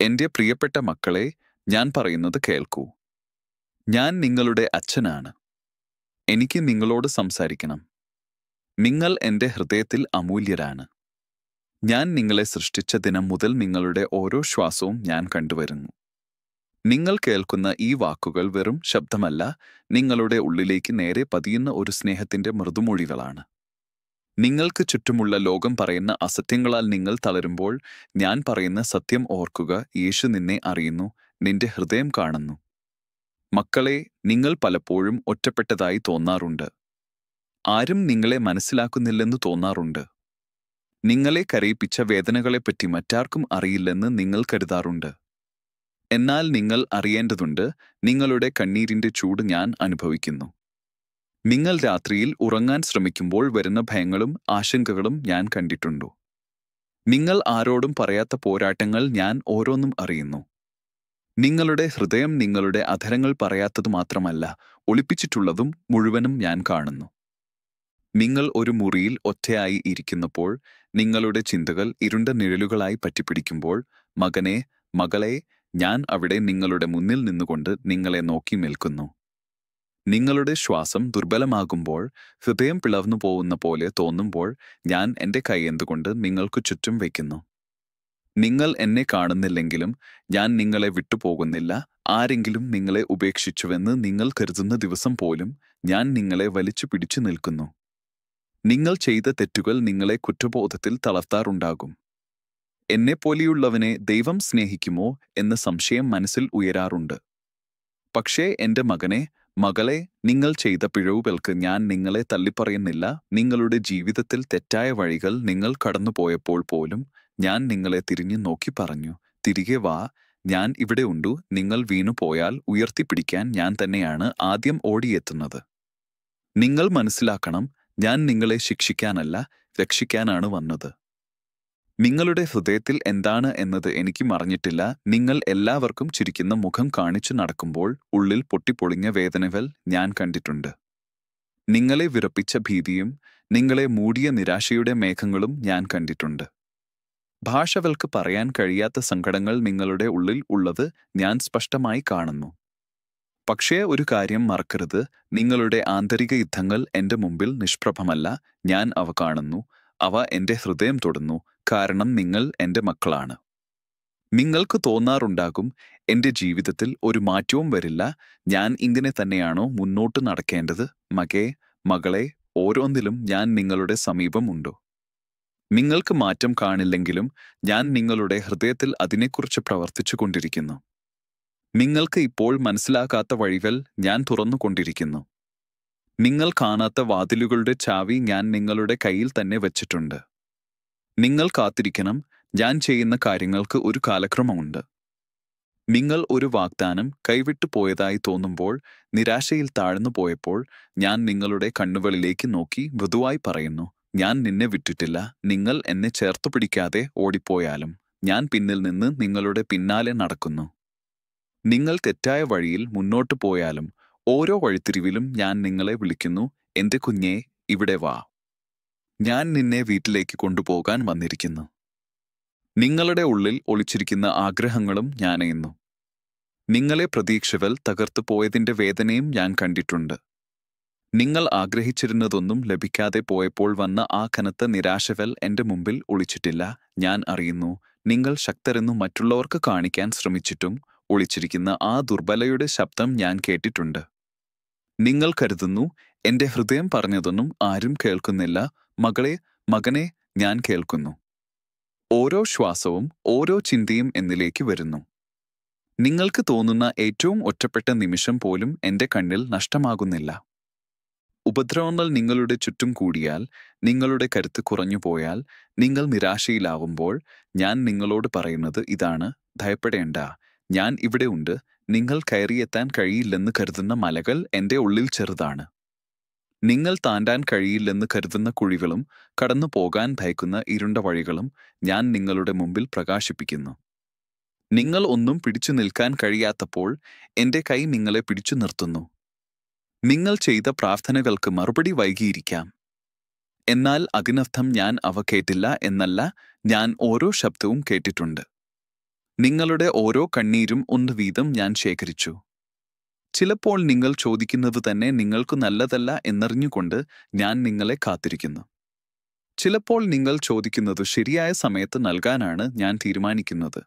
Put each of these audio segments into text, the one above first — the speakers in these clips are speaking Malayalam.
എന്റെ പ്രിയപ്പെട്ട മക്കളെ ഞാൻ പറയുന്നത് കേൾക്കൂ. ഞാൻ നിങ്ങളുടെ അച്ഛനാണ്. എനിക്ക് നിങ്ങളോട് സംസാരിക്കണം. നിങ്ങൾ എന്റെ ഹൃദയത്തിൽ അമൂല്യരാണ്. ഞാൻ നിങ്ങളെ സൃഷ്ടിച്ച ദിനം മുതൽ നിങ്ങളുടെ ഓരോ ശ്വാസവും ഞാൻ കണ്ടുവരുന്നു. നിങ്ങൾ കേൾക്കുന്ന ഈ വാക്കുകൾ വെറും ശബ്ദമല്ല നിങ്ങളുടെ ഉള്ളിലേക്ക് നേരെ പതിയുന്ന ഒരു സ്നേഹത്തിന്റെ മൃദുമൊഴികളാണ്. നിങ്ങൾക്ക് ചുറ്റുമുള്ള ലോകം പറയുന്ന അസത്യങ്ങളാൽ നിങ്ങൾ തളരുമ്പോൾ ഞാൻ പറയുന്ന സത്യം ഓർക്കുക യേശു നിന്നെ അറിയുന്നു നിന്റെ ഹൃദയം കാണുന്നു. മക്കളെ നിങ്ങൾ പലപ്പോഴും ഒറ്റപ്പെട്ടതായി തോന്നാറുണ്ട്. ആരും നിങ്ങളെ മനസ്സിലാക്കുന്നില്ലെന്ന് തോന്നാറുണ്ട്. നിങ്ങളെ കരയിപ്പിച്ച വേദനകളെപ്പറ്റി മറ്റാർക്കും അറിയില്ലെന്ന് നിങ്ങൾ കരുതാറുണ്ട്. എന്നാൽ നിങ്ങൾ അറിയേണ്ടതുണ്ട് നിങ്ങളുടെ കണ്ണീരിന്റെ ചൂട് ഞാൻ അനുഭവിക്കുന്നു. നിങ്ങൾ രാത്രിയിൽ ഉറങ്ങാൻ ശ്രമിക്കുമ്പോൾ വരുന്ന ഭയങ്ങളും ആശങ്കകളും ഞാൻ കണ്ടിട്ടുണ്ടോ? നിങ്ങൾ ആരോടും പറയാത്ത പോരാട്ടങ്ങൾ ഞാൻ ഓരോന്നും അറിയുന്നു. നിങ്ങളുടെ ഹൃദയം നിങ്ങളുടെ അധരങ്ങൾ പറയാത്തത് മാത്രമല്ല ഒളിപ്പിച്ചിട്ടുള്ളതും മുഴുവനും ഞാൻ കാണുന്നു. നിങ്ങൾ ഒരു മുറിയിൽ ഒറ്റയായി ഇരിക്കുന്നപ്പോൾ നിങ്ങളുടെ ചിന്തകൾ ഇരുണ്ട നിഴലുകളായി പറ്റിപ്പിടിക്കുമ്പോൾ മകനെ മകളെ ഞാൻ അവിടെ നിങ്ങളുടെ മുന്നിൽ നിന്നുകൊണ്ട് നിങ്ങളെ നോക്കി നിൽക്കുന്നു. നിങ്ങളുടെ ശ്വാസം ദുർബലമാകുമ്പോൾ ഹൃദയം പിളർന്നു പോകുന്ന പോലെ തോന്നുമ്പോൾ ഞാൻ എന്റെ കൈ എന്തുകൊണ്ട് നിങ്ങൾക്ക് ചുറ്റും വയ്ക്കുന്നു നിങ്ങൾ എന്നെ കാണുന്നില്ലെങ്കിലും ഞാൻ നിങ്ങളെ വിട്ടുപോകുന്നില്ല. ആരെങ്കിലും നിങ്ങളെ ഉപേക്ഷിച്ചുവെന്ന് നിങ്ങൾ കരുതുന്ന ദിവസം പോലും ഞാൻ നിങ്ങളെ വലിച്ചു പിടിച്ചു നിൽക്കുന്നു. നിങ്ങൾ ചെയ്ത തെറ്റുകൾ നിങ്ങളെ കുറ്റബോധത്തിൽ തളർത്താറുണ്ടാകും. എന്നെപ്പോലെയുള്ളവനെ ദൈവം സ്നേഹിക്കുമോ എന്ന സംശയം മനസ്സിൽ ഉയരാറുണ്ട്. പക്ഷേ എന്റെ മകനെ മകളെ നിങ്ങൾ ചെയ്ത പിഴവുകൾക്ക് ഞാൻ നിങ്ങളെ തള്ളിപ്പറയുന്നില്ല. നിങ്ങളുടെ ജീവിതത്തിൽ തെറ്റായ വഴികൾ നിങ്ങൾ കടന്നുപോയപ്പോൾ പോലും ഞാൻ നിങ്ങളെ തിരിഞ്ഞു നോക്കി പറഞ്ഞു. തിരികെ വാ ഞാൻ ഇവിടെ ഉണ്ടു. നിങ്ങൾ വീണു പോയാൽ ഉയർത്തിപ്പിടിക്കാൻ ഞാൻ തന്നെയാണ് ആദ്യം ഓടിയെത്തുന്നത്. നിങ്ങൾ മനസ്സിലാക്കണം ഞാൻ നിങ്ങളെ ശിക്ഷിക്കാനല്ല രക്ഷിക്കാനാണ് വന്നത്. നിങ്ങളുടെ ഹൃദയത്തിൽ എന്താണ് എന്നത് എനിക്ക് മറിഞ്ഞിട്ടില്ല. നിങ്ങൾ എല്ലാവർക്കും ചിരിക്കുന്ന മുഖം കാണിച്ചു നടക്കുമ്പോൾ ഉള്ളിൽ പൊട്ടിപ്പൊളിഞ്ഞ വേദനകൾ ഞാൻ കണ്ടിട്ടുണ്ട്. നിങ്ങളെ വിറപ്പിച്ച ഭീതിയും നിങ്ങളെ മൂടിയ നിരാശയുടെ മേഘങ്ങളും ഞാൻ കണ്ടിട്ടുണ്ട്. ഭാഷകൾക്ക് പറയാൻ കഴിയാത്ത സങ്കടങ്ങൾ നിങ്ങളുടെ ഉള്ളിൽ ഉള്ളത് ഞാൻ സ്പഷ്ടമായി കാണുന്നു. പക്ഷേ ഒരു കാര്യം മറക്കരുത്. നിങ്ങളുടെ ആന്തരിക യുദ്ധങ്ങൾ എന്റെ മുമ്പിൽ നിഷ്പ്രഭമല്ല. ഞാൻ അവ കാണുന്നു. അവ എന്റെ ഹൃദയം തൊടുന്നു കാരണം നിങ്ങൾ എന്റെ മക്കളാണ്. നിങ്ങൾക്ക് തോന്നാറുണ്ടാകും എന്റെ ജീവിതത്തിൽ ഒരു മാറ്റവും വരില്ല ഞാൻ ഇങ്ങനെ തന്നെയാണോ മുന്നോട്ട് നടക്കേണ്ടത്? മകേ മകളെ ഓരോന്നിലും ഞാൻ നിങ്ങളുടെ സമീപമുണ്ടോ നിങ്ങൾക്ക് മാറ്റം കാണില്ലെങ്കിലും ഞാൻ നിങ്ങളുടെ ഹൃദയത്തിൽ അതിനെക്കുറിച്ച് പ്രവർത്തിച്ചു കൊണ്ടിരിക്കുന്നു. നിങ്ങൾക്ക് ഇപ്പോൾ മനസ്സിലാകാത്ത വഴികൾ ഞാൻ തുറന്നുകൊണ്ടിരിക്കുന്നു നിങ്ങൾ കാണാത്ത വാതിലുകളുടെ ചാവി ഞാൻ നിങ്ങളുടെ കയ്യിൽ തന്നെ വച്ചിട്ടുണ്ട്. നിങ്ങൾ കാത്തിരിക്കണം ഞാൻ ചെയ്യുന്ന കാര്യങ്ങൾക്ക് ഒരു കാലക്രമമുണ്ട്. നിങ്ങൾ ഒരു വാഗ്ദാനം കൈവിട്ടു പോയതായി തോന്നുമ്പോൾ നിരാശയിൽ താഴ്ന്നു പോയപ്പോൾ ഞാൻ നിങ്ങളുടെ കണ്ണുകളിലേക്ക് നോക്കി മൃദുവായി പറയുന്നു ഞാൻ നിന്നെ വിട്ടിട്ടില്ല നിങ്ങൾ എന്നെ ചേർത്തു പിടിക്കാതെ ഓടിപ്പോയാലും ഞാൻ പിന്നിൽ നിന്ന് നിങ്ങളുടെ പിന്നാലെ നടക്കുന്നു. നിങ്ങൾ തെറ്റായ വഴിയിൽ മുന്നോട്ടു പോയാലും ഓരോ വഴിത്തിരിവിലും ഞാൻ നിങ്ങളെ വിളിക്കുന്നു. എന്റെ കുഞ്ഞെ ഇവിടെ വാ. ഞാൻ നിന്നെ വീട്ടിലേക്ക് കൊണ്ടുപോകാൻ വന്നിരിക്കുന്നു. നിങ്ങളുടെ ഉള്ളിൽ ഒളിച്ചിരിക്കുന്ന ആഗ്രഹങ്ങളും ഞാൻ ഞാനയുന്നു നിങ്ങളെ പ്രതീക്ഷകൾ തകർത്തു പോയതിന്റെ വേദനയും ഞാൻ കണ്ടിട്ടുണ്ട്. നിങ്ങൾ ആഗ്രഹിച്ചിരുന്നതൊന്നും ലഭിക്കാതെ പോയപ്പോൾ വന്ന ആ കനത്ത നിരാശകൾ എന്റെ മുമ്പിൽ ഒളിച്ചിട്ടില്ല. ഞാൻ അറിയുന്നു നിങ്ങൾ ശക്തരെന്നു മറ്റുള്ളവർക്ക് കാണിക്കാൻ ശ്രമിച്ചിട്ടും ഒളിച്ചിരിക്കുന്ന ആ ദുർബലയുടെ ശബ്ദം ഞാൻ കേട്ടിട്ടുണ്ട്. നിങ്ങൾ കരുതുന്നു എന്റെ ഹൃദയം പറഞ്ഞതൊന്നും ആരും കേൾക്കുന്നില്ല മകളെ മകനെ ഞാൻ കേൾക്കുന്നു. ഓരോ ശ്വാസവും ഓരോ ചിന്തയും എന്നിലേക്ക് വരുന്നു. നിങ്ങൾക്ക് തോന്നുന്ന ഏറ്റവും ഒറ്റപ്പെട്ട നിമിഷം പോലും എന്റെ കണ്ണിൽ നഷ്ടമാകുന്നില്ല. ഉപദ്രവങ്ങൾ നിങ്ങളുടെ ചുറ്റും കൂടിയാൽ നിങ്ങളുടെ കരുത്ത് കുറഞ്ഞു പോയാൽ നിങ്ങൾ നിരാശയിലാവുമ്പോൾ ഞാൻ നിങ്ങളോട് പറയുന്നത് ഇതാണ് ഭയപ്പെടേണ്ട ഞാൻ ഇവിടെ ഉണ്ട് നിങ്ങൾ കയറിയെത്താൻ കഴിയില്ലെന്ന് കരുതുന്ന മലകൾ എന്റെ ഉള്ളിൽ ചെറുതാണ്. നിങ്ങൾ താണ്ടാൻ കഴിയില്ലെന്ന് കരുതുന്ന കുഴികളും കടന്നു പോകാൻ ഭയക്കുന്ന ഇരുണ്ട വഴികളും ഞാൻ നിങ്ങളുടെ മുമ്പിൽ പ്രകാശിപ്പിക്കുന്നു. നിങ്ങൾ ഒന്നും പിടിച്ചു നിൽക്കാൻ കഴിയാത്തപ്പോൾ എന്റെ കൈ നിങ്ങളെ പിടിച്ചു നിർത്തുന്നു. നിങ്ങൾ ചെയ്ത പ്രാർത്ഥനകൾക്ക് മറുപടി വൈകിയിരിക്കാം. എന്നാൽ അതിനർത്ഥം ഞാൻ അവ കേട്ടില്ല എന്നല്ല ഞാൻ ഓരോ ശബ്ദവും കേട്ടിട്ടുണ്ട്. നിങ്ങളുടെ ഓരോ കണ്ണീരും ഒന്ന് വീതം ഞാൻ ശേഖരിച്ചു. ചിലപ്പോൾ നിങ്ങൾ ചോദിക്കുന്നത് തന്നെ നിങ്ങൾക്ക് നല്ലതല്ല എന്നറിഞ്ഞുകൊണ്ട് ഞാൻ നിങ്ങളെ കാത്തിരിക്കുന്നു. ചിലപ്പോൾ നിങ്ങൾ ചോദിക്കുന്നത് ശരിയായ സമയത്ത് നൽകാനാണ് ഞാൻ തീരുമാനിക്കുന്നത്.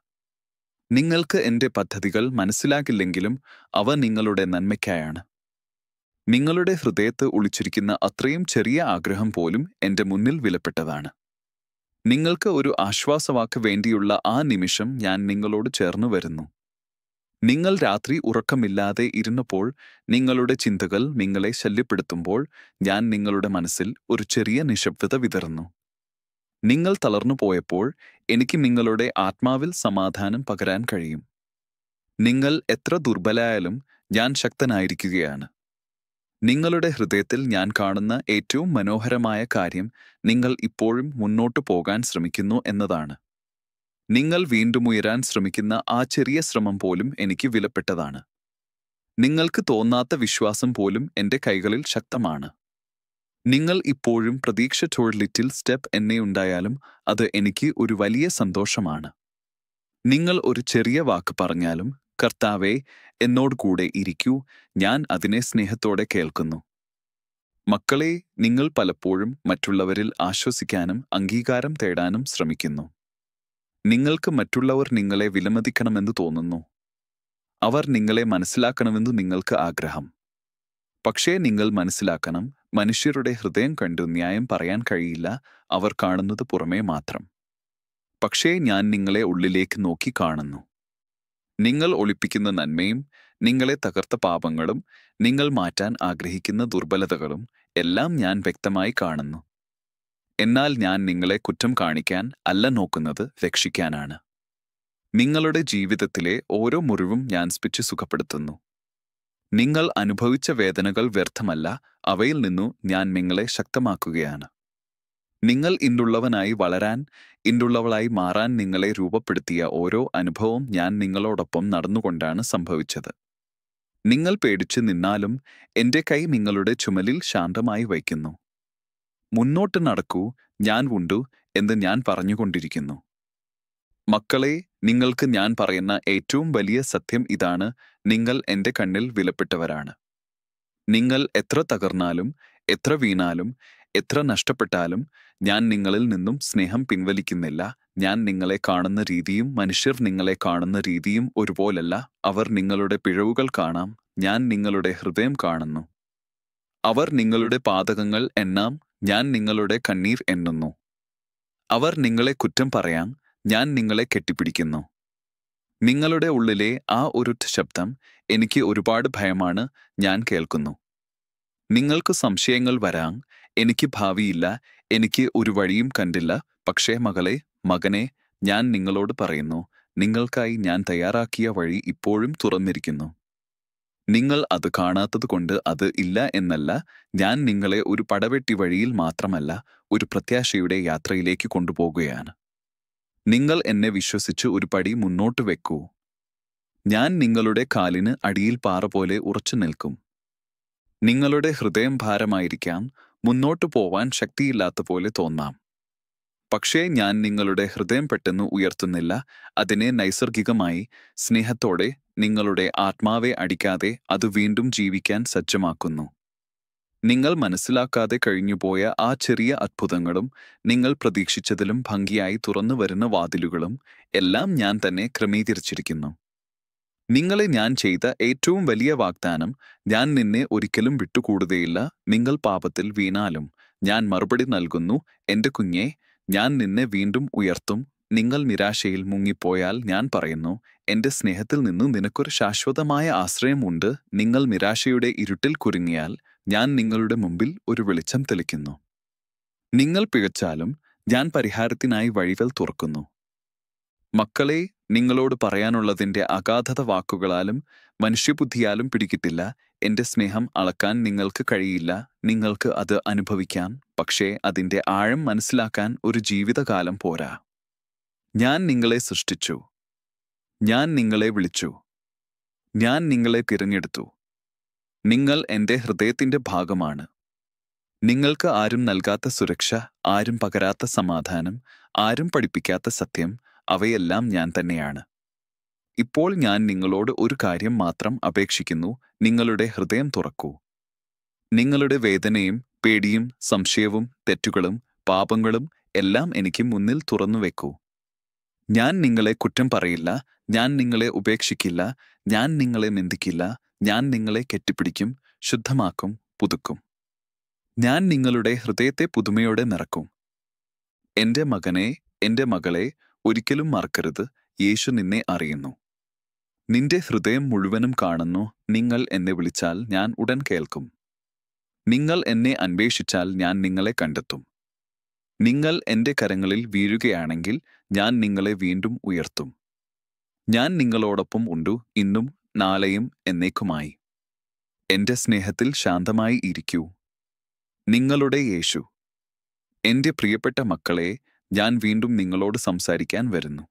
നിങ്ങൾക്ക് എന്റെ പദ്ധതികൾ മനസ്സിലാകില്ലെങ്കിലും അവ നിങ്ങളുടെ നന്മയ്ക്കായാണ്. നിങ്ങളുടെ ഹൃദയത്ത് ഒളിച്ചിരിക്കുന്ന അത്രയും ചെറിയ ആഗ്രഹം പോലും എന്റെ മുന്നിൽ വിലപ്പെട്ടതാണ്. നിങ്ങൾക്ക് ഒരു ആശ്വാസവാക്ക് വേണ്ടിയുള്ള ആ നിമിഷം ഞാൻ നിങ്ങളോട് ചേർന്നു വരുന്നു. നിങ്ങൾ രാത്രി ഉറക്കമില്ലാതെ ഇരുന്നപ്പോൾ നിങ്ങളുടെ ചിന്തകൾ നിങ്ങളെ ശല്യപ്പെടുത്തുമ്പോൾ ഞാൻ നിങ്ങളുടെ മനസ്സിൽ ഒരു ചെറിയ നിശബ്ദത വിതറുന്നു. നിങ്ങൾ തളർന്നു പോയപ്പോൾ എനിക്ക് നിങ്ങളുടെ ആത്മാവിൽ സമാധാനം പകരാൻ കഴിയും. നിങ്ങൾ എത്ര ദുർബലായാലും ഞാൻ ശക്തനായിരിക്കുകയാണ്. നിങ്ങളുടെ ഹൃദയത്തിൽ ഞാൻ കാണുന്ന ഏറ്റവും മനോഹരമായ കാര്യം നിങ്ങൾ ഇപ്പോഴും മുന്നോട്ടു പോകാൻ ശ്രമിക്കുന്നു എന്നതാണ്. നിങ്ങൾ വീണ്ടും ഉയരാൻ ശ്രമിക്കുന്ന ആ ചെറിയ ശ്രമം പോലും എനിക്ക് വിലപ്പെട്ടതാണ്. നിങ്ങൾക്ക് തോന്നാത്ത വിശ്വാസം പോലും എന്റെ കൈകളിൽ ശക്തമാണ്. നിങ്ങൾ ഇപ്പോഴും പ്രതീക്ഷ ലിറ്റിൽ സ്റ്റെപ്പ് എന്നെയുണ്ടായാലും അത് എനിക്ക് ഒരു വലിയ സന്തോഷമാണ്. നിങ്ങൾ ഒരു ചെറിയ വാക്ക് പറഞ്ഞാലും കർത്താവെ എന്നോട് കൂടെ ഇരിക്കൂ. ഞാൻ അതിനെ സ്നേഹത്തോടെ കേൾക്കുന്നു. മക്കളെ നിങ്ങൾ പലപ്പോഴും മറ്റുള്ളവരിൽ ആശ്വസിക്കാനും അംഗീകാരം തേടാനും ശ്രമിക്കുന്നു. നിങ്ങൾക്ക് മറ്റുള്ളവർ നിങ്ങളെ വിലമതിക്കണമെന്ന് തോന്നുന്നു. അവർ നിങ്ങളെ മനസ്സിലാക്കണമെന്ന് നിങ്ങൾക്ക് ആഗ്രഹം. പക്ഷേ നിങ്ങൾ മനസ്സിലാക്കണം മനുഷ്യരുടെ ഹൃദയം കണ്ടു ന്യായം പറയാൻ കഴിയില്ല അവർ കാണുന്നത് പുറമേ മാത്രം. പക്ഷേ ഞാൻ നിങ്ങളെ ഉള്ളിലേക്ക് നോക്കി കാണുന്നു. നിങ്ങൾ ഒളിപ്പിക്കുന്ന നന്മയും നിങ്ങളെ തകർത്ത പാപങ്ങളും നിങ്ങൾ മാറ്റാൻ ആഗ്രഹിക്കുന്ന ദുർബലതകളും എല്ലാം ഞാൻ വ്യക്തമായി കാണുന്നു. എന്നാൽ ഞാൻ നിങ്ങളെ കുറ്റം കാണിക്കാൻ അല്ല നോക്കുന്നത് രക്ഷിക്കാനാണ്. നിങ്ങളുടെ ജീവിതത്തിലെ ഓരോ മുറിവും ഞാൻ സ്പിച്ച് സുഖപ്പെടുത്തുന്നു. നിങ്ങൾ അനുഭവിച്ച വേദനകൾ വ്യർത്ഥമല്ല അവയിൽ നിന്നു ഞാൻ നിങ്ങളെ ശക്തമാക്കുകയാണ്. നിങ്ങൾ ഇന്നുള്ളവനായി വളരാൻ ഇന്നുള്ളവളായി മാറാൻ നിങ്ങളെ രൂപപ്പെടുത്തിയ ഓരോ അനുഭവവും ഞാൻ നിങ്ങളോടൊപ്പം നടന്നുകൊണ്ടാണ് സംഭവിച്ചത്. നിങ്ങൾ പേടിച്ച് നിന്നാലും എന്റെ കൈ നിങ്ങളുടെ ചുമലിൽ ശാന്തമായി വയ്ക്കുന്നു. മുന്നോട്ട് നടക്കൂ ഞാൻ ഉണ്ടു എന്ന് ഞാൻ പറഞ്ഞുകൊണ്ടിരിക്കുന്നു. മക്കളെ നിങ്ങൾക്ക് ഞാൻ പറയുന്ന ഏറ്റവും വലിയ സത്യം ഇതാണ് നിങ്ങൾ എന്റെ കണ്ണിൽ വിലപ്പെട്ടവരാണ്. നിങ്ങൾ എത്ര തകർന്നാലും എത്ര വീണാലും എത്ര നഷ്ടപ്പെട്ടാലും ഞാൻ നിങ്ങളിൽ നിന്നും സ്നേഹം പിൻവലിക്കുന്നില്ല. ഞാൻ നിങ്ങളെ കാണുന്ന രീതിയും മനുഷ്യർ നിങ്ങളെ കാണുന്ന രീതിയും ഒരുപോലല്ല. അവർ നിങ്ങളുടെ പിഴവുകൾ കാണാം. ഞാൻ നിങ്ങളുടെ ഹൃദയം കാണുന്നു. അവർ നിങ്ങളുടെ പാതകങ്ങൾ എണ്ണാം. ഞാൻ നിങ്ങളുടെ കണ്ണീർ എണ്ണുന്നു. അവർ നിങ്ങളെ കുറ്റം പറയാം. ഞാൻ നിങ്ങളെ കെട്ടിപ്പിടിക്കുന്നു. നിങ്ങളുടെ ഉള്ളിലെ ആ ഒരു ശബ്ദം എനിക്ക് ഒരുപാട് ഭയമാണ്. ഞാൻ കേൾക്കുന്നു. നിങ്ങൾക്ക് സംശയങ്ങൾ വരാം. എനിക്ക് ഭാവിയില്ല എനിക്ക് ഒരു വഴിയും കണ്ടില്ല. പക്ഷേ മകളെ മകനെ ഞാൻ നിങ്ങളോട് പറയുന്നു നിങ്ങൾക്കായി ഞാൻ തയ്യാറാക്കിയ വഴി ഇപ്പോഴും തുറന്നിരിക്കുന്നു. നിങ്ങൾ അത് കാണാത്തതുകൊണ്ട് അത് ഇല്ല എന്നല്ല ഞാൻ നിങ്ങളെ ഒരു പടവെട്ടി വഴിയിൽ മാത്രമല്ല ഒരു പ്രത്യാശയുടെ യാത്രയിലേക്ക് കൊണ്ടുപോകുകയാണ്. നിങ്ങൾ എന്നെ വിശ്വസിച്ച് ഒരു പടി മുന്നോട്ട് വെക്കൂ. ഞാൻ നിങ്ങളുടെ കാലിന് അടിയിൽ പാറ പോലെ ഉറച്ചു നിൽക്കും. നിങ്ങളുടെ ഹൃദയം ഭാരമായിരിക്കാം മുന്നോട്ടു പോവാൻ ശക്തിയില്ലാത്ത പോലെ തോന്നാം. പക്ഷേ ഞാൻ നിങ്ങളുടെ ഹൃദയം പെട്ടെന്ന് ഉയർത്തുന്നില്ല അതിനെ നൈസർഗികമായി സ്നേഹത്തോടെ നിങ്ങളുടെ ആത്മാവെ അടിക്കാതെ അത് വീണ്ടും ജീവിക്കാൻ സജ്ജമാക്കുന്നു. നിങ്ങൾ മനസ്സിലാക്കാതെ കഴിഞ്ഞുപോയ ആ ചെറിയ അത്ഭുതങ്ങളും നിങ്ങൾ പ്രതീക്ഷിച്ചതിലും ഭംഗിയായി തുറന്നു വരുന്ന വാതിലുകളും എല്ലാം ഞാൻ തന്നെ ക്രമീകരിച്ചിരിക്കുന്നു. നിങ്ങളെ ഞാൻ ചെയ്ത ഏറ്റവും വലിയ വാഗ്ദാനം ഞാൻ നിന്നെ ഒരിക്കലും വിട്ടുകൂടുകയില്ല. നിങ്ങൾ പാപത്തിൽ വീണാലും. ഞാൻ മറുപടി നൽകുന്നു എന്റെ കുഞ്ഞെ ഞാൻ നിന്നെ വീണ്ടും ഉയർത്തും. നിങ്ങൾ നിരാശയിൽ മുങ്ങിപ്പോയാൽ ഞാൻ പറയുന്നു എന്റെ സ്നേഹത്തിൽ നിന്ന് നിനക്കൊരു ശാശ്വതമായ ആശ്രയമുണ്ട്. നിങ്ങൾ നിരാശയുടെ ഇരുട്ടിൽ കുരുങ്ങിയാൽ ഞാൻ നിങ്ങളുടെ മുമ്പിൽ ഒരു വെളിച്ചം തെളിക്കുന്നു. നിങ്ങൾ പിഴച്ചാലും ഞാൻ പരിഹാരത്തിനായി വഴികൾ തുറക്കുന്നു. മക്കളെ നിങ്ങളോട് പറയാനുള്ളതിന്റെ അഗാധത വാക്കുകളാലും മനുഷ്യബുദ്ധിയാലും പിടികിട്ടില്ല. എന്റെ സ്നേഹം അളക്കാൻ നിങ്ങൾക്ക് കഴിയില്ല. നിങ്ങൾക്ക് അത് അനുഭവിക്കാൻ പക്ഷേ അതിന്റെ ആഴം മനസ്സിലാക്കാൻ ഒരു ജീവിതകാലം പോരാ. ഞാൻ നിങ്ങളെ സൃഷ്ടിച്ചു. ഞാൻ നിങ്ങളെ വിളിച്ചു. ഞാൻ നിങ്ങളെ തിരഞ്ഞെടുത്തു. നിങ്ങൾ എന്റെ ഹൃദയത്തിന്റെ ഭാഗമാണ്. നിങ്ങൾക്ക് ആരും നൽകാത്ത സുരക്ഷ ആരും പകരാത്ത സമാധാനം ആരും പഠിപ്പിക്കാത്ത സത്യം അവയെല്ലാം ഞാൻ തന്നെയാണ്. ഇപ്പോൾ ഞാൻ നിങ്ങളോട് ഒരു കാര്യം മാത്രം അപേക്ഷിക്കുന്നു നിങ്ങളുടെ ഹൃദയം തുറക്കൂ. നിങ്ങളുടെ വേദനയും പേടിയും സംശയവും തെറ്റുകളും പാപങ്ങളും എല്ലാം എനിക്ക് മുന്നിൽ തുറന്നു വെക്കൂ. ഞാൻ നിങ്ങളെ കുറ്റം പറയില്ല ഞാൻ നിങ്ങളെ ഉപേക്ഷിക്കില്ല ഞാൻ നിങ്ങളെ നിന്ദിക്കില്ല ഞാൻ നിങ്ങളെ കെട്ടിപ്പിടിക്കും ശുദ്ധമാക്കും പുതുക്കും. ഞാൻ നിങ്ങളുടെ ഹൃദയത്തെ പുതുമയോടെ നിറക്കും. എന്റെ മകനെ എന്റെ മകളെ ഒരിക്കലും മറക്കരുത്. യേശു നിന്നെ അറിയുന്നു. നിന്റെ ഹൃദയം മുഴുവനും കാണുന്നു. നിങ്ങൾ എന്നെ വിളിച്ചാൽ ഞാൻ ഉടൻ കേൾക്കും. നിങ്ങൾ എന്നെ അന്വേഷിച്ചാൽ ഞാൻ നിങ്ങളെ കണ്ടെത്തും. നിങ്ങൾ എന്റെ കരങ്ങളിൽ വീഴുകയാണെങ്കിൽ ഞാൻ നിങ്ങളെ വീണ്ടും ഉയർത്തും. ഞാൻ നിങ്ങളോടൊപ്പം ഉണ്ടു. ഇന്നും നാളെയും എന്നേക്കുമായി. എന്റെ സ്നേഹത്തിൽ ശാന്തമായി ഇരിക്കൂ. നിങ്ങളുടെ യേശു. എന്റെ പ്രിയപ്പെട്ട മക്കളെ ഞാൻ വീണ്ടും നിങ്ങളോട് സംസാരിക്കാൻ വരുന്നു.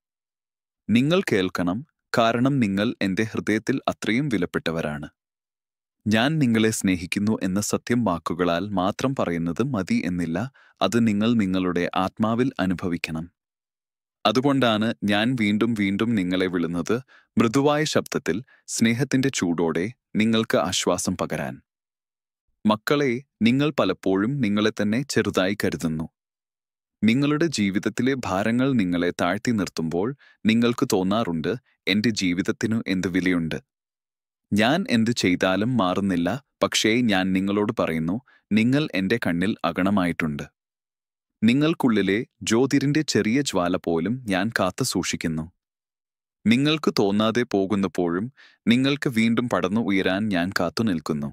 നിങ്ങൾ കേൾക്കണം കാരണം നിങ്ങൾ എന്റെ ഹൃദയത്തിൽ അത്രയും വിലപ്പെട്ടവരാണ്. ഞാൻ നിങ്ങളെ സ്നേഹിക്കുന്നു എന്ന സത്യം വാക്കുകളാൽ മാത്രം പറയുന്നത് മതി എന്നില്ല അത് നിങ്ങൾ നിങ്ങളുടെ ആത്മാവിൽ അനുഭവിക്കണം. അതുകൊണ്ടാണ് ഞാൻ വീണ്ടും വീണ്ടും നിങ്ങളെ വിളുന്നത് മൃദുവായ ശബ്ദത്തിൽ സ്നേഹത്തിന്റെ ചൂടോടെ നിങ്ങൾക്ക് ആശ്വാസം പകരാൻ. മക്കളെ നിങ്ങൾ പലപ്പോഴും നിങ്ങളെ തന്നെ ചെറുതായി കരുതുന്നു. നിങ്ങളുടെ ജീവിതത്തിലെ ഭാരങ്ങൾ നിങ്ങളെ താഴ്ത്തി നിർത്തുമ്പോൾ നിങ്ങൾക്ക് തോന്നാറുണ്ട് എന്റെ ജീവിതത്തിനു എന്ത് വിലയുണ്ട്? ഞാൻ എന്ത് ചെയ്താലും മാറുന്നില്ല പക്ഷേ ഞാൻ നിങ്ങളോട് പറയുന്നു നിങ്ങൾ എന്റെ കണ്ണിൽ അകണമായിട്ടുണ്ട്. നിങ്ങൾക്കുള്ളിലെ ജ്യോതിരിന്റെ ചെറിയ ജ്വാല പോലും ഞാൻ കാത്തു സൂക്ഷിക്കുന്നു. നിങ്ങൾക്ക് തോന്നാതെ പോകുന്നപ്പോഴും നിങ്ങൾക്ക് വീണ്ടും പടന്നു ഉയരാൻ ഞാൻ കാത്തു നിൽക്കുന്നു.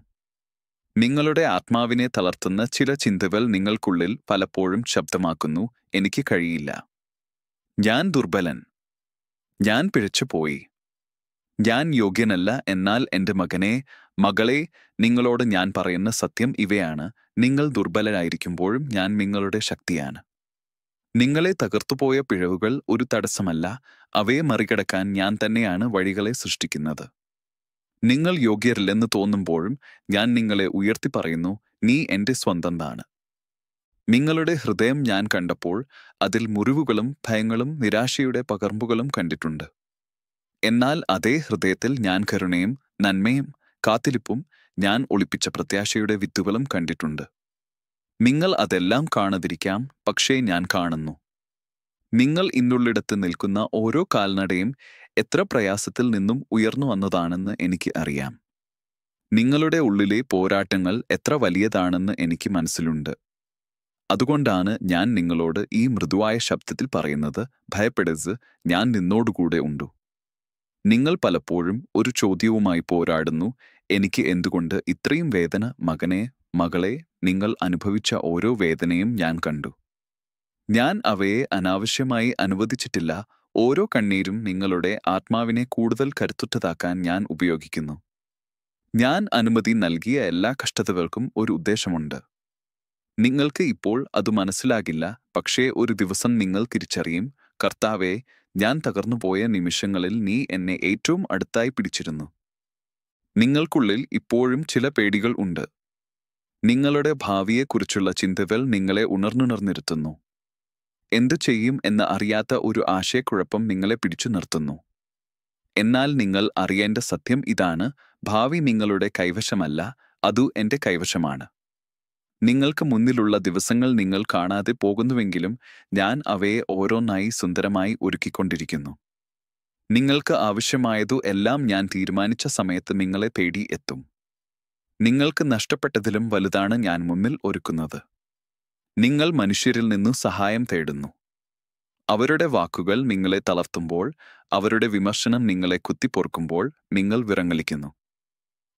നിങ്ങളുടെ ആത്മാവിനെ തളർത്തുന്ന ചില ചിന്തകൾ നിങ്ങൾക്കുള്ളിൽ പലപ്പോഴും ശബ്ദമാക്കുന്നു. എനിക്ക് കഴിയില്ല. ഞാൻ ദുർബലൻ. ഞാൻ പിഴച്ചുപോയി. ഞാൻ യോഗ്യനല്ല എന്നാൽ എന്റെ മകനെ മകളെ നിങ്ങളോട് ഞാൻ പറയുന്ന സത്യം ഇവയാണ്. നിങ്ങൾ ദുർബലരായിരിക്കുമ്പോഴും ഞാൻ നിങ്ങളുടെ ശക്തിയാണ്. നിങ്ങളെ തകർത്തുപോയ പിഴവുകൾ ഒരു തടസ്സമല്ല. അവയെ മറികടക്കാൻ ഞാൻ തന്നെയാണ് വഴികളെ സൃഷ്ടിക്കുന്നത്. നിങ്ങൾ യോഗ്യരല്ലെന്ന് തോന്നുമ്പോഴും ഞാൻ നിങ്ങളെ ഉയർത്തി പറയുന്നു നീ എന്റെ സ്വന്തംതാണ് നിങ്ങളുടെ ഹൃദയം ഞാൻ കണ്ടപ്പോൾ അതിൽ മുറിവുകളും ഭയങ്ങളും നിരാശയുടെ പകർമ്പുകളും കണ്ടിട്ടുണ്ട്. എന്നാൽ അതേ ഹൃദയത്തിൽ ഞാൻ കരുണയും നന്മയും കാത്തിരിപ്പും ഞാൻ ഒളിപ്പിച്ച പ്രത്യാശയുടെ വിത്തുകളും കണ്ടിട്ടുണ്ട്. നിങ്ങൾ അതെല്ലാം കാണാതിരിക്കാം പക്ഷേ ഞാൻ കാണുന്നു. നിങ്ങൾ ഇന്നുള്ളിടത്ത് നിൽക്കുന്ന ഓരോ കാൽനടയും എത്ര പ്രയാസത്തിൽ നിന്നും ഉയർന്നു വന്നതാണെന്ന് എനിക്ക് അറിയാം. നിങ്ങളുടെ ഉള്ളിലെ പോരാട്ടങ്ങൾ എത്ര വലിയതാണെന്ന് എനിക്ക് മനസ്സിലുണ്ട്. അതുകൊണ്ടാണ് ഞാൻ നിങ്ങളോട് ഈ മൃദുവായ ശബ്ദത്തിൽ പറയുന്നത് ഭയപ്പെടരുത് ഞാൻ നിന്നോടുകൂടെ ഉണ്ടു. നിങ്ങൾ പലപ്പോഴും ഒരു ചോദ്യവുമായി പോരാടുന്നു എനിക്ക് എന്തുകൊണ്ട് ഇത്രയും വേദന മകനെ മകളെ നിങ്ങൾ അനുഭവിച്ച ഓരോ വേദനയും ഞാൻ കണ്ടു. ഞാൻ അവയെ അനാവശ്യമായി അനുവദിച്ചിട്ടില്ല. ഓരോ കണ്ണീരും നിങ്ങളുടെ ആത്മാവിനെ കൂടുതൽ കരുത്തുറ്റതാക്കാൻ ഞാൻ ഉപയോഗിക്കുന്നു. ഞാൻ അനുമതി നൽകിയ എല്ലാ കഷ്ടതകൾക്കും ഒരു ഉദ്ദേശമുണ്ട്. നിങ്ങൾക്ക് ഇപ്പോൾ അത് മനസ്സിലാകില്ല. പക്ഷേ ഒരു ദിവസം നിങ്ങൾ തിരിച്ചറിയും കർത്താവെ ഞാൻ തകർന്നുപോയ നിമിഷങ്ങളിൽ നീ എന്നെ ഏറ്റവും അടുത്തായി പിടിച്ചിരുന്നു. നിങ്ങൾക്കുള്ളിൽ ഇപ്പോഴും ചില പേടികൾ ഉണ്ട്. നിങ്ങളുടെ ഭാവിയെക്കുറിച്ചുള്ള ചിന്തകൾ നിങ്ങളെ ഉണർന്നുണർന്നിരുത്തുന്നു. എന്തു ചെയ്യും എന്ന് അറിയാത്ത ഒരു ആശയക്കുഴപ്പം നിങ്ങളെ പിടിച്ചു നിർത്തുന്നു. എന്നാൽ നിങ്ങൾ അറിയേണ്ട സത്യം ഇതാണ് ഭാവി നിങ്ങളുടെ കൈവശമല്ല അതു എന്റെ കൈവശമാണ്. നിങ്ങൾക്ക് മുന്നിലുള്ള ദിവസങ്ങൾ നിങ്ങൾ കാണാതെ പോകുന്നുവെങ്കിലും ഞാൻ അവയെ ഓരോന്നായി സുന്ദരമായി ഒരുക്കിക്കൊണ്ടിരിക്കുന്നു. നിങ്ങൾക്ക് ആവശ്യമായതു എല്ലാം ഞാൻ തീരുമാനിച്ച സമയത്ത് നിങ്ങളെ തേടി എത്തും. നിങ്ങൾക്ക് നഷ്ടപ്പെട്ടതിലും വലുതാണ് ഞാൻ മുന്നിൽ ഒരുക്കുന്നത്. നിങ്ങൾ മനുഷ്യരിൽ നിന്ന് സഹായം തേടുന്നു. അവരുടെ വാക്കുകൾ നിങ്ങളെ തളർത്തുമ്പോൾ അവരുടെ വിമർശനം നിങ്ങളെ കുത്തിപ്പൊറുക്കുമ്പോൾ നിങ്ങൾ വിറങ്ങലിക്കുന്നു.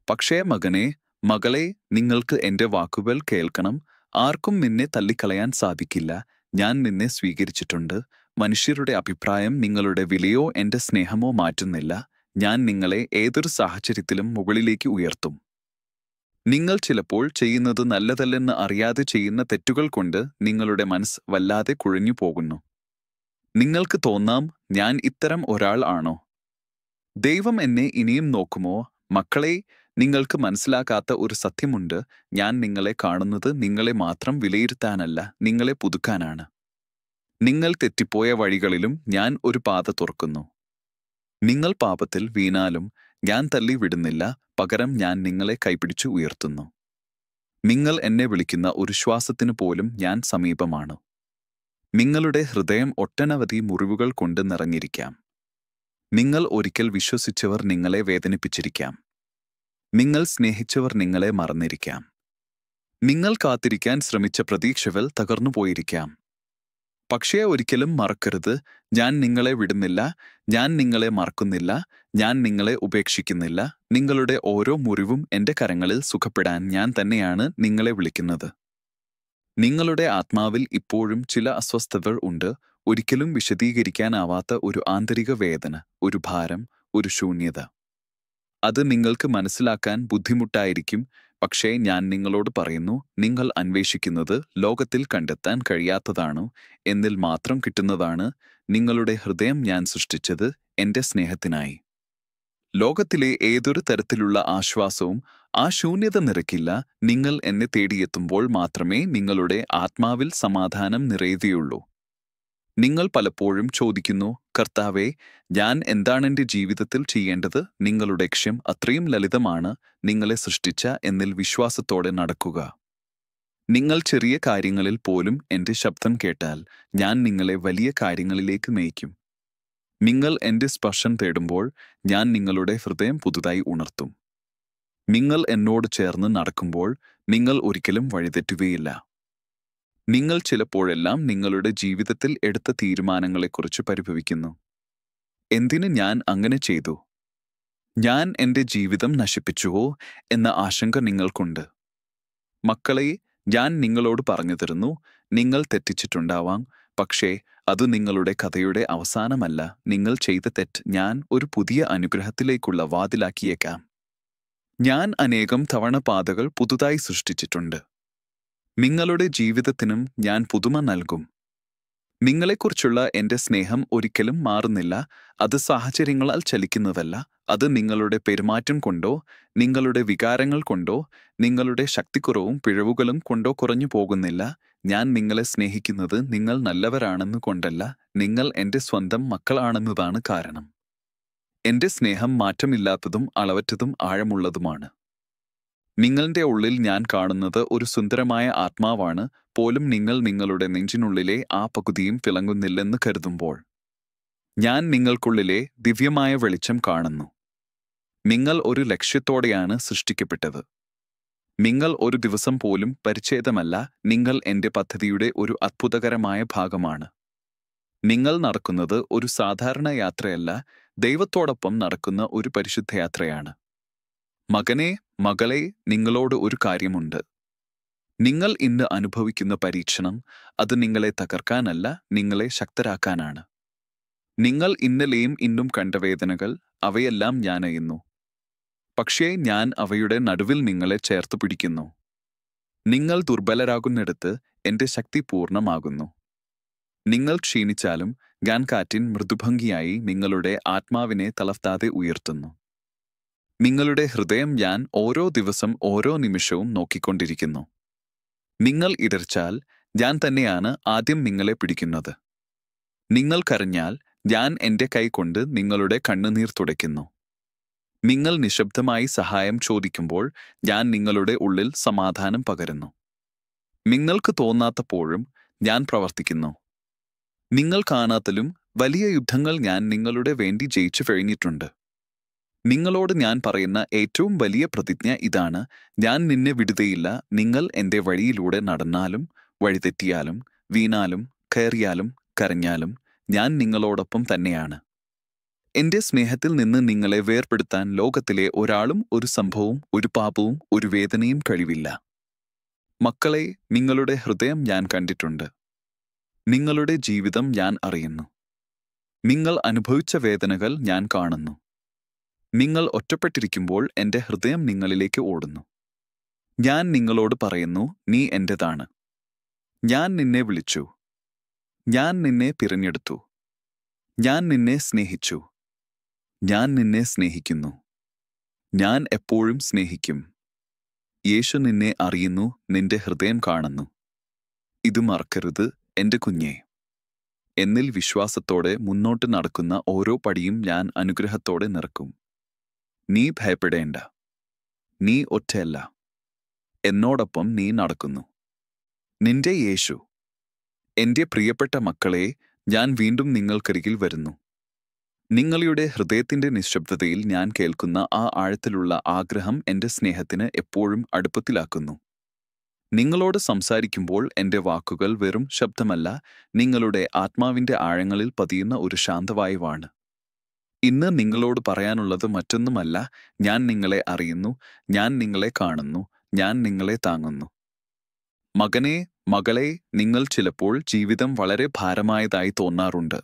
പക്ഷേ മകനെ മകളെ നിങ്ങൾക്ക് എന്റെ വാക്കുകൾ കേൾക്കണം. ആർക്കും നിന്നെ തള്ളിക്കളയാൻ സാധിക്കില്ല. ഞാൻ നിന്നെ സ്വീകരിച്ചിട്ടുണ്ട്. മനുഷ്യരുടെ അഭിപ്രായം നിങ്ങളുടെ വിലയോ എന്റെ സ്നേഹമോ മാറ്റുന്നില്ല. ഞാൻ നിങ്ങളെ ഏതൊരു സാഹചര്യത്തിലും മുകളിലേക്ക് ഉയർത്തും. നിങ്ങൾ ചിലപ്പോൾ ചെയ്യുന്നത് നല്ലതല്ലെന്ന് അറിയാതെ ചെയ്യുന്ന തെറ്റുകൾ കൊണ്ട് നിങ്ങളുടെ മനസ്സ് വല്ലാതെ കുഴഞ്ഞു പോകുന്നു. നിങ്ങൾക്ക് തോന്നാം ഞാൻ ഇത്തരം ഒരാൾ ആണോ? ദൈവം എന്നെ ഇനിയും നോക്കുമോ? മക്കളെ നിങ്ങൾക്ക് മനസ്സിലാക്കാത്ത ഒരു സത്യമുണ്ട്. ഞാൻ നിങ്ങളെ കാണുന്നത് നിങ്ങളെ മാത്രം വിലയിരുത്താനല്ല നിങ്ങളെ പുതുക്കാനാണ്. നിങ്ങൾ തെറ്റിപ്പോയ വഴികളിലും ഞാൻ ഒരു പാത തുറക്കുന്നു. നിങ്ങൾ പാപത്തിൽ വീണാലും ഞാൻ തള്ളി വിടുന്നില്ല പകരം ഞാൻ നിങ്ങളെ കൈപിടിച്ചു ഉയർത്തുന്നു. നിങ്ങൾ എന്നെ വിളിക്കുന്ന ഒരു ശ്വാസത്തിനു പോലും ഞാൻ സമീപമാണ്. നിങ്ങളുടെ ഹൃദയം ഒട്ടനവധി മുറിവുകൾ കൊണ്ട് നിറഞ്ഞിരിക്കാം. നിങ്ങൾ ഒരിക്കൽ വിശ്വസിച്ചവർ നിങ്ങളെ വേദനിപ്പിച്ചിരിക്കാം. നിങ്ങൾ സ്നേഹിച്ചവർ നിങ്ങളെ മറന്നിരിക്കാം. നിങ്ങൾ കാത്തിരിക്കാൻ ശ്രമിച്ച പ്രതീക്ഷകൾ തകർന്നുപോയിരിക്കാം. പക്ഷേ ഒരിക്കലും മറക്കരുത്. ഞാൻ നിങ്ങളെ വിടുന്നില്ല. ഞാൻ നിങ്ങളെ മറക്കുന്നില്ല. ഞാൻ നിങ്ങളെ ഉപേക്ഷിക്കുന്നില്ല. നിങ്ങളുടെ ഓരോ മുറിവും എന്റെ കരങ്ങളിൽ സുഖപ്പെടാൻ ഞാൻ തന്നെയാണ് നിങ്ങളെ വിളിക്കുന്നത്. നിങ്ങളുടെ ആത്മാവിൽ ഇപ്പോഴും ചില അസ്വസ്ഥതകൾ ഉണ്ട്. ഒരിക്കലും വിശദീകരിക്കാനാവാത്ത ഒരു ആന്തരിക വേദന ഒരു ഭാരം ഒരു ശൂന്യത. അത് നിങ്ങൾക്ക് മനസ്സിലാക്കാൻ ബുദ്ധിമുട്ടായിരിക്കും. പക്ഷേ ഞാൻ നിങ്ങളോട് പറയുന്നു നിങ്ങൾ അന്വേഷിക്കുന്നത് ലോകത്തിൽ കണ്ടെത്താൻ കഴിയാത്തതാണ് എന്നിൽ മാത്രം കിട്ടുന്നതാണ് നിങ്ങളുടെ ഹൃദയം ഞാൻ സൃഷ്ടിച്ചത് എന്റെ സ്നേഹത്തിനായി. ലോകത്തിലെ ഏതൊരു തരത്തിലുള്ള ആശ്വാസവും ആ ശൂന്യത നിറയ്ക്കില്ല നിങ്ങൾ എന്നെ തേടിയെത്തുമ്പോൾ മാത്രമേ നിങ്ങളുടെ ആത്മാവിൽ സമാധാനം നിറയുകയുള്ളൂ. നിങ്ങൾ പലപ്പോഴും ചോദിക്കുന്നു കർത്താവെ ഞാൻ എന്താണ് എന്റെ ജീവിതത്തിൽ ചെയ്യേണ്ടത്? നിങ്ങളുടെ ലക്ഷ്യം അത്രയും ലളിതമാണ്. നിങ്ങളെ സൃഷ്ടിച്ച എന്നിൽ വിശ്വാസത്തോടെ നടക്കുക. നിങ്ങൾ ചെറിയ കാര്യങ്ങളിൽ പോലും എന്റെ ശബ്ദം കേട്ടാൽ ഞാൻ നിങ്ങളെ വലിയ കാര്യങ്ങളിലേക്ക് നയിക്കും. നിങ്ങൾ എന്റെ സ്പർശം തേടുമ്പോൾ ഞാൻ നിങ്ങളുടെ ഹൃദയം പുതുതായി ഉണർത്തും. നിങ്ങൾ എന്നോട് ചേർന്ന് നടക്കുമ്പോൾ നിങ്ങൾ ഒരിക്കലും വഴിതെറ്റുകയില്ല. നിങ്ങൾ ചിലപ്പോഴെല്ലാം നിങ്ങളുടെ ജീവിതത്തിൽ എടുത്ത തീരുമാനങ്ങളെക്കുറിച്ച് പരിഭവിക്കുന്നു. എന്തിന് ഞാൻ അങ്ങനെ ചെയ്തു? ഞാൻ എന്റെ ജീവിതം നശിപ്പിച്ചുവോ എന്ന ആശങ്ക നിങ്ങൾക്കുണ്ട്. മക്കളെ ഞാൻ നിങ്ങളോട് പറഞ്ഞു തരുന്നു നിങ്ങൾ തെറ്റിച്ചിട്ടുണ്ടാവാം പക്ഷേ അത് നിങ്ങളുടെ കഥയുടെ അവസാനമല്ല. നിങ്ങൾ ചെയ്ത തെറ്റ് ഞാൻ ഒരു പുതിയ അനുഗ്രഹത്തിലേക്കുള്ള വാതിലാക്കിയേക്കാം. ഞാൻ അനേകം തവണ പാതകൾ പുതുതായി സൃഷ്ടിച്ചിട്ടുണ്ട്. നിങ്ങളുടെ ജീവിതത്തിനും ഞാൻ പുതുമ നൽകും. നിങ്ങളെക്കുറിച്ചുള്ള എന്റെ സ്നേഹം ഒരിക്കലും മാറുന്നില്ല. അത് സാഹചര്യങ്ങളാൽ ചലിക്കുന്നതല്ല. അത് നിങ്ങളുടെ പെരുമാറ്റം കൊണ്ടോ നിങ്ങളുടെ വികാരങ്ങൾ കൊണ്ടോ നിങ്ങളുടെ ശക്തിക്കുറവും പിഴവുകളും കൊണ്ടോ കുറഞ്ഞു പോകുന്നില്ല. ഞാൻ നിങ്ങളെ സ്നേഹിക്കുന്നത് നിങ്ങൾ നല്ലവരാണെന്ന് കൊണ്ടല്ല. നിങ്ങൾ എന്റെ സ്വന്തം മക്കളാണെന്നതാണ് കാരണം. എന്റെ സ്നേഹം മാറ്റമില്ലാത്തതും അളവറ്റതും ആഴമുള്ളതുമാണ്. നിങ്ങളുടെ ഉള്ളിൽ ഞാൻ കാണുന്നത് ഒരു സുന്ദരമായ ആത്മാവാണ്. പോലും നിങ്ങൾ നിങ്ങളുടെ നെഞ്ചിനുള്ളിലെ ആ പകുതിയും തിളങ്ങുന്നില്ലെന്ന് കരുതുമ്പോൾ ഞാൻ നിങ്ങൾക്കുള്ളിലെ ദിവ്യമായ വെളിച്ചം കാണുന്നു. നിങ്ങൾ ഒരു ലക്ഷ്യത്തോടെയാണ് സൃഷ്ടിക്കപ്പെട്ടത്. നിങ്ങൾ ഒരു ദിവസം പോലും പരിച്ഛേദമല്ല നിങ്ങൾ എന്റെ പദ്ധതിയുടെ ഒരു അത്ഭുതകരമായ ഭാഗമാണ്. നിങ്ങൾ നടക്കുന്നത് ഒരു സാധാരണ യാത്രയല്ല ദൈവത്തോടൊപ്പം നടക്കുന്ന ഒരു പരിശുദ്ധ യാത്രയാണ് മകനെ മകളെ നിങ്ങളോട് ഒരു കാര്യമുണ്ട്. നിങ്ങൾ ഇന്ന് അനുഭവിക്കുന്ന പരീക്ഷണം അത് നിങ്ങളെ തകർക്കാനല്ല നിങ്ങളെ ശക്തരാക്കാനാണ്. നിങ്ങൾ ഇന്നലെയും ഇന്നും കണ്ട വേദനകൾ അവയെല്ലാം ഞാൻ അയുന്നു പക്ഷേ ഞാൻ അവയുടെ നടുവിൽ നിങ്ങളെ ചേർത്ത് പിടിക്കുന്നു. നിങ്ങൾ ദുർബലരാകുന്നിടത്ത് എന്റെ ശക്തി പൂർണമാകുന്നു. നിങ്ങൾ ക്ഷീണിച്ചാലും ഞാൻ കാറ്റിൻ മൃദുഭംഗിയായി നിങ്ങളുടെ ആത്മാവിനെ തളർത്താതെ ഉയർത്തുന്നു. നിങ്ങളുടെ ഹൃദയം ഞാൻ ഓരോ ദിവസം ഓരോ നിമിഷവും നോക്കിക്കൊണ്ടിരിക്കുന്നു. നിങ്ങൾ ഇടർച്ചാൽ ഞാൻ തന്നെയാണ് ആദ്യം നിങ്ങളെ പിടിക്കുന്നത്. നിങ്ങൾ കരഞ്ഞാൽ ഞാൻ എന്റെ കൈകൊണ്ട് നിങ്ങളുടെ കണ്ണുനീർ തുടയ്ക്കുന്നു. നിങ്ങൾ നിശബ്ദമായി സഹായം ചോദിക്കുമ്പോൾ ഞാൻ നിങ്ങളുടെ ഉള്ളിൽ സമാധാനം പകരുന്നു. നിങ്ങൾക്ക് തോന്നാത്തപ്പോഴും ഞാൻ പ്രവർത്തിക്കുന്നു. നിങ്ങൾ കാണാത്തലും വലിയ യുദ്ധങ്ങൾ ഞാൻ നിങ്ങളുടെ വേണ്ടി ജയിച്ചു കഴിഞ്ഞിട്ടുണ്ട്. നിങ്ങളോട് ഞാൻ പറയുന്ന ഏറ്റവും വലിയ പ്രതിജ്ഞ ഇതാണ്. ഞാൻ നിന്നെ വിടുകയില്ല. നിങ്ങൾ എന്റെ വഴിയിലൂടെ നടന്നാലും വഴിതെറ്റിയാലും വീണാലും കയറിയാലും കരഞ്ഞാലും ഞാൻ നിങ്ങളോടൊപ്പം തന്നെയാണ്. എന്റെ സ്നേഹത്തിൽ നിന്ന് നിങ്ങളെ വേർപെടുത്താൻ ലോകത്തിലെ ഒരാളും ഒരു സംഭവവും ഒരു പാപവും ഒരു വേദനയും കഴിവില്ല. മക്കളെ നിങ്ങളുടെ ഹൃദയം ഞാൻ കണ്ടിട്ടുണ്ട്. നിങ്ങളുടെ ജീവിതം ഞാൻ അറിയുന്നു. നിങ്ങൾ അനുഭവിച്ച വേദനകൾ ഞാൻ കാണുന്നു. നിങ്ങൾ ഒറ്റപ്പെട്ടിരിക്കുമ്പോൾ എന്റെ ഹൃദയം നിങ്ങളിലേക്ക് ഓടുന്നു. ഞാൻ നിങ്ങളോട് പറയുന്നു നീ എന്റേതാണ്. ഞാൻ നിന്നെ വിളിച്ചു. ഞാൻ നിന്നെ തിരഞ്ഞെടുത്തു ഞാൻ നിന്നെ സ്നേഹിച്ചു. ഞാൻ നിന്നെ സ്നേഹിക്കുന്നു. ഞാൻ എപ്പോഴും സ്നേഹിക്കും. യേശു നിന്നെ അറിയുന്നു നിന്റെ ഹൃദയം കാണുന്നു. ഇത് മറക്കരുത് എന്റെ കുഞ്ഞേ. എന്നിൽ വിശ്വാസത്തോടെ മുന്നോട്ട് നടക്കുന്ന ഓരോ പടിയും ഞാൻ അനുഗ്രഹത്തോടെ നിറക്കും. നീ ഭയപ്പെടേണ്ട. നീ ഒറ്റയല്ല. എന്നോടൊപ്പം നീ നടക്കുന്നു. നിന്റെ യേശു എന്റെ പ്രിയപ്പെട്ട മക്കളെ ഞാൻ വീണ്ടും നിങ്ങൾക്കരികിൽ വരുന്നു. നിങ്ങളുടെ ഹൃദയത്തിന്റെ നിശബ്ദതയിൽ ഞാൻ കേൾക്കുന്ന ആ ആഴത്തിലുള്ള ആഗ്രഹം എന്റെ സ്നേഹത്തിന് എപ്പോഴും അടുപ്പത്തിലാക്കുന്നു. നിങ്ങളോട് സംസാരിക്കുമ്പോൾ എന്റെ വാക്കുകൾ വെറും ശബ്ദമല്ല നിങ്ങളുടെ ആത്മാവിന്റെ ആഴങ്ങളിൽ പതിയുന്ന ഒരു ശാന്തവായുവാണ്. ഇന്ന് നിങ്ങളോട് പറയാനുള്ളത് മറ്റൊന്നുമല്ല. ഞാൻ നിങ്ങളെ അറിയുന്നു. ഞാൻ നിങ്ങളെ കാണുന്നു. ഞാൻ നിങ്ങളെ താങ്ങുന്നു. മകനെ മകളെ നിങ്ങൾ ചിലപ്പോൾ ജീവിതം വളരെ ഭാരമായതായി തോന്നാറുണ്ട്.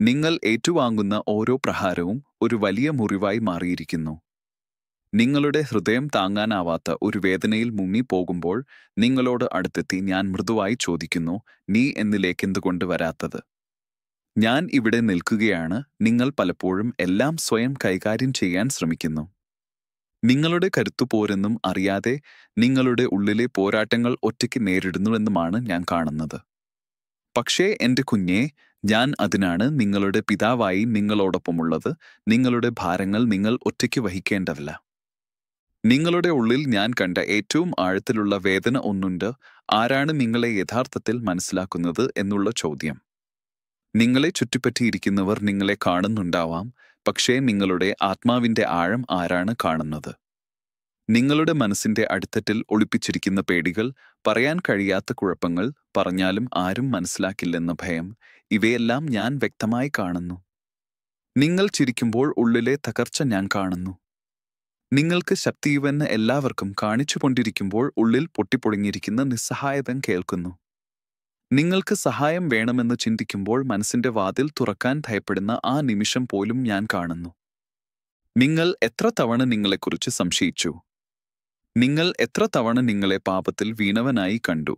നിങ്ങൾ ഏറ്റുവാങ്ങുന്ന ഓരോ പ്രഹാരവും ഒരു വലിയ മുറിവായി മാറിയിരിക്കുന്നു. നിങ്ങളുടെ ഹൃദയം താങ്ങാനാവാത്ത ഒരു വേദനയിൽ മുങ്ങിപ്പോകുമ്പോൾ നിങ്ങളോട് അടുത്തെത്തി ഞാൻ മൃദുവായി ചോദിക്കുന്നു നീ എന്നിലേക്കെന്തുകൊണ്ട് വരാത്തത്? ഞാൻ ഇവിടെ നിൽക്കുകയാണ്. നിങ്ങൾ പലപ്പോഴും എല്ലാം സ്വയം കൈകാര്യം ചെയ്യാൻ ശ്രമിക്കുന്നു. നിങ്ങളുടെ കരുത്തു പോരെന്നും അറിയാതെ നിങ്ങളുടെ ഉള്ളിലെ പോരാട്ടങ്ങൾ ഒറ്റയ്ക്ക് നേരിടുന്നുവെന്നുമാണ് ഞാൻ കാണുന്നത്. പക്ഷേ എന്റെ കുഞ്ഞെ ഞാൻ അതിനാണ് നിങ്ങളുടെ പിതാവായി നിങ്ങളോടൊപ്പമുള്ളത്. നിങ്ങളുടെ ഭാരങ്ങൾ നിങ്ങൾ ഒറ്റയ്ക്ക് വഹിക്കേണ്ടതല്ല. നിങ്ങളുടെ ഉള്ളിൽ ഞാൻ കണ്ട ഏറ്റവും ആഴത്തിലുള്ള വേദന ഒന്നുണ്ട്. ആരാണ് നിങ്ങളെ യഥാർത്ഥത്തിൽ മനസ്സിലാക്കുന്നത് എന്നുള്ള ചോദ്യം. നിങ്ങളെ ചുറ്റിപ്പറ്റിയിരിക്കുന്നവർ നിങ്ങളെ കാണുന്നുണ്ടാവാം പക്ഷേ നിങ്ങളുടെ ആത്മാവിന്റെ ആഴം ആരാണ് കാണുന്നത്? നിങ്ങളുടെ മനസ്സിന്റെ അടിത്തട്ടിൽ ഒളിപ്പിച്ചിരിക്കുന്ന പേടികൾ പറയാൻ കഴിയാത്ത കുഴപ്പങ്ങൾ പറഞ്ഞാലും ആരും മനസ്സിലാക്കില്ലെന്ന ഭയം ഇവയെല്ലാം ഞാൻ വ്യക്തമായി കാണുന്നു. നിങ്ങൾ ചിരിക്കുമ്പോൾ ഉള്ളിലെ തകർച്ച ഞാൻ കാണുന്നു. നിങ്ങൾക്ക് ശക്തിയുവെന്ന് എല്ലാവർക്കും കാണിച്ചുകൊണ്ടിരിക്കുമ്പോൾ ഉള്ളിൽ പൊട്ടിപ്പൊളിഞ്ഞിരിക്കുന്ന നിസ്സഹായതം കേൾക്കുന്നു. നിങ്ങൾക്ക് സഹായം വേണമെന്ന് ചിന്തിക്കുമ്പോൾ മനസ്സിന്റെ വാതിൽ തുറക്കാൻ ഭയപ്പെടുന്ന ആ നിമിഷം പോലും ഞാൻ കാണുന്നു. നിങ്ങൾ എത്ര തവണ നിങ്ങളെക്കുറിച്ച് സംശയിച്ചു? നിങ്ങൾ എത്ര തവണ നിങ്ങളെ പാപത്തിൽ വീണവനായി കണ്ടു?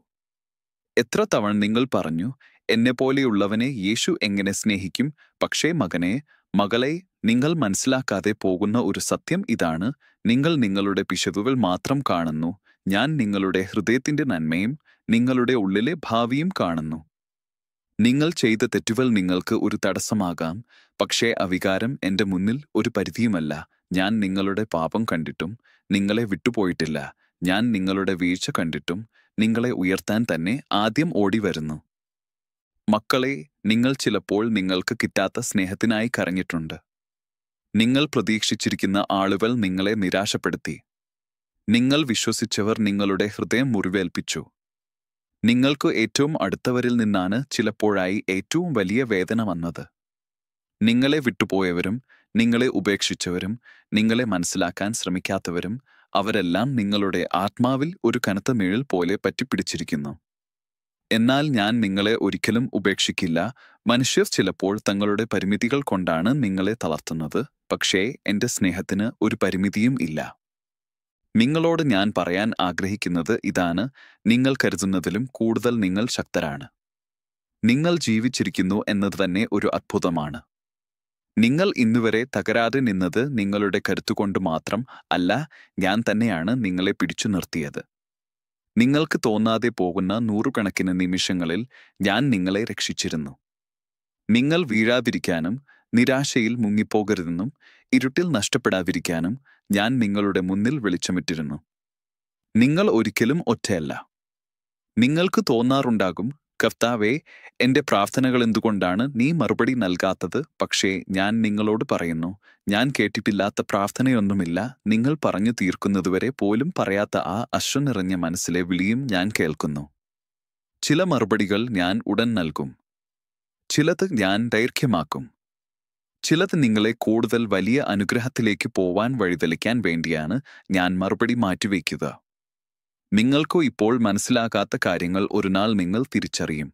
എത്ര തവണ നിങ്ങൾ പറഞ്ഞു എന്നെ പോലെയുള്ളവനെ യേശു എങ്ങനെ സ്നേഹിക്കും പക്ഷേ മകനെ മകളെ നിങ്ങൾ മനസ്സിലാക്കാതെ പോകുന്ന ഒരു സത്യം ഇതാണ് നിങ്ങൾ നിങ്ങളുടെ പിശകുകൾ മാത്രം കാണുന്നു ഞാൻ നിങ്ങളുടെ ഹൃദയത്തിന്റെ നന്മയും നിങ്ങളുടെ ഉള്ളിലെ ഭാവിയും കാണുന്നു. നിങ്ങൾ ചെയ്ത തെറ്റുകൾ നിങ്ങൾക്ക് ഒരു തടസ്സമാകാം പക്ഷേ അവികാരം എന്റെ മുന്നിൽ ഒരു പരിധിയുമല്ല. ഞാൻ നിങ്ങളുടെ പാപം കണ്ടിട്ടും നിങ്ങളെ വിട്ടുപോയിട്ടില്ല. ഞാൻ നിങ്ങളുടെ വീഴ്ച കണ്ടിട്ടും നിങ്ങളെ ഉയർത്താൻ തന്നെ ആദ്യം ഓടി വരുന്നു മക്കളെ നിങ്ങൾ ചിലപ്പോൾ നിങ്ങൾക്ക് കിട്ടാത്ത സ്നേഹത്തിനായി കരഞ്ഞിട്ടുണ്ട്. നിങ്ങൾ പ്രതീക്ഷിച്ചിരിക്കുന്ന ആളുകൾ നിങ്ങളെ നിരാശപ്പെടുത്തി. നിങ്ങൾ വിശ്വസിച്ചവർ നിങ്ങളുടെ ഹൃദയം മുറിവേൽപ്പിച്ചു. നിങ്ങൾക്ക് ഏറ്റവും അടുത്തവരിൽ നിന്നാണ് ചിലപ്പോഴായി ഏറ്റവും വലിയ വേദന വന്നത്. നിങ്ങളെ വിട്ടുപോയവരും നിങ്ങളെ ഉപേക്ഷിച്ചവരും നിങ്ങളെ മനസ്സിലാക്കാൻ ശ്രമിക്കാത്തവരും അവരെല്ലാം നിങ്ങളുടെ ആത്മാവിൽ ഒരു കനത്ത നിഴൽ പോലെ പറ്റിപ്പിടിച്ചിരിക്കുന്നു. എന്നാൽ ഞാൻ നിങ്ങളെ ഒരിക്കലും ഉപേക്ഷിക്കില്ല. മനുഷ്യർ ചിലപ്പോൾ തങ്ങളുടെ പരിമിതികൾ കൊണ്ടാണ് നിങ്ങളെ തളർത്തുന്നത്. പക്ഷേ എന്റെ സ്നേഹത്തിന് ഒരു പരിമിതിയും ഇല്ല. നിങ്ങളോട് ഞാൻ പറയാൻ ആഗ്രഹിക്കുന്നത് ഇതാണ്. നിങ്ങൾ കരുതുന്നതിലും കൂടുതൽ നിങ്ങൾ ശക്തരാണ്. നിങ്ങൾ ജീവിച്ചിരിക്കുന്നു എന്നത് തന്നെ ഒരു അത്ഭുതമാണ്. നിങ്ങൾ ഇന്നുവരെ തകരാതെ നിന്നത് നിങ്ങളുടെ കരുത്തുകൊണ്ട് മാത്രം അല്ല ഞാൻ തന്നെയാണ് നിങ്ങളെ പിടിച്ചു നിർത്തിയത്. നിങ്ങൾക്ക് തോന്നാതെ പോകുന്ന നൂറുകണക്കിന് നിമിഷങ്ങളിൽ ഞാൻ നിങ്ങളെ രക്ഷിച്ചിരുന്നു. നിങ്ങൾ വീഴാതിരിക്കാനും നിരാശയിൽ മുങ്ങിപ്പോകരുതെന്നും ഇരുട്ടിൽ നഷ്ടപ്പെടാതിരിക്കാനും ഞാൻ നിങ്ങളുടെ മുന്നിൽ വെളിച്ചമിട്ടിരുന്നു. നിങ്ങൾ ഒരിക്കലും ഒറ്റയല്ല. നിങ്ങൾക്ക് തോന്നാറുണ്ടാകും കർത്താവേ എന്റെ പ്രാർത്ഥനകൾ എന്തുകൊണ്ടാണ് നീ മറുപടി നൽകാത്തത്? പക്ഷേ ഞാൻ നിങ്ങളോട് പറയുന്നു ഞാൻ കേട്ടിട്ടില്ലാത്ത പ്രാർത്ഥനയൊന്നുമില്ല. നിങ്ങൾ പറഞ്ഞു തീർക്കുന്നതുവരെ പോലും പറയാത്ത ആ അശ്വ നിറഞ്ഞ മനസ്സിലെ വിളിയും ഞാൻ കേൾക്കുന്നു. ചില മറുപടികൾ ഞാൻ ഉടൻ നൽകും. ചിലത് ഞാൻ ദൈർഘ്യമാക്കും. ചിലത് നിങ്ങളെ കൂടുതൽ വലിയ അനുഗ്രഹത്തിലേക്ക് പോവാൻ വഴിതെളിക്കാൻ വേണ്ടിയാണ് ഞാൻ മറുപടി മാറ്റിവെക്കുക. നിങ്ങൾക്കോ ഇപ്പോൾ മനസ്സിലാകാത്ത കാര്യങ്ങൾ ഒരുനാൾ നിങ്ങൾ തിരിച്ചറിയും.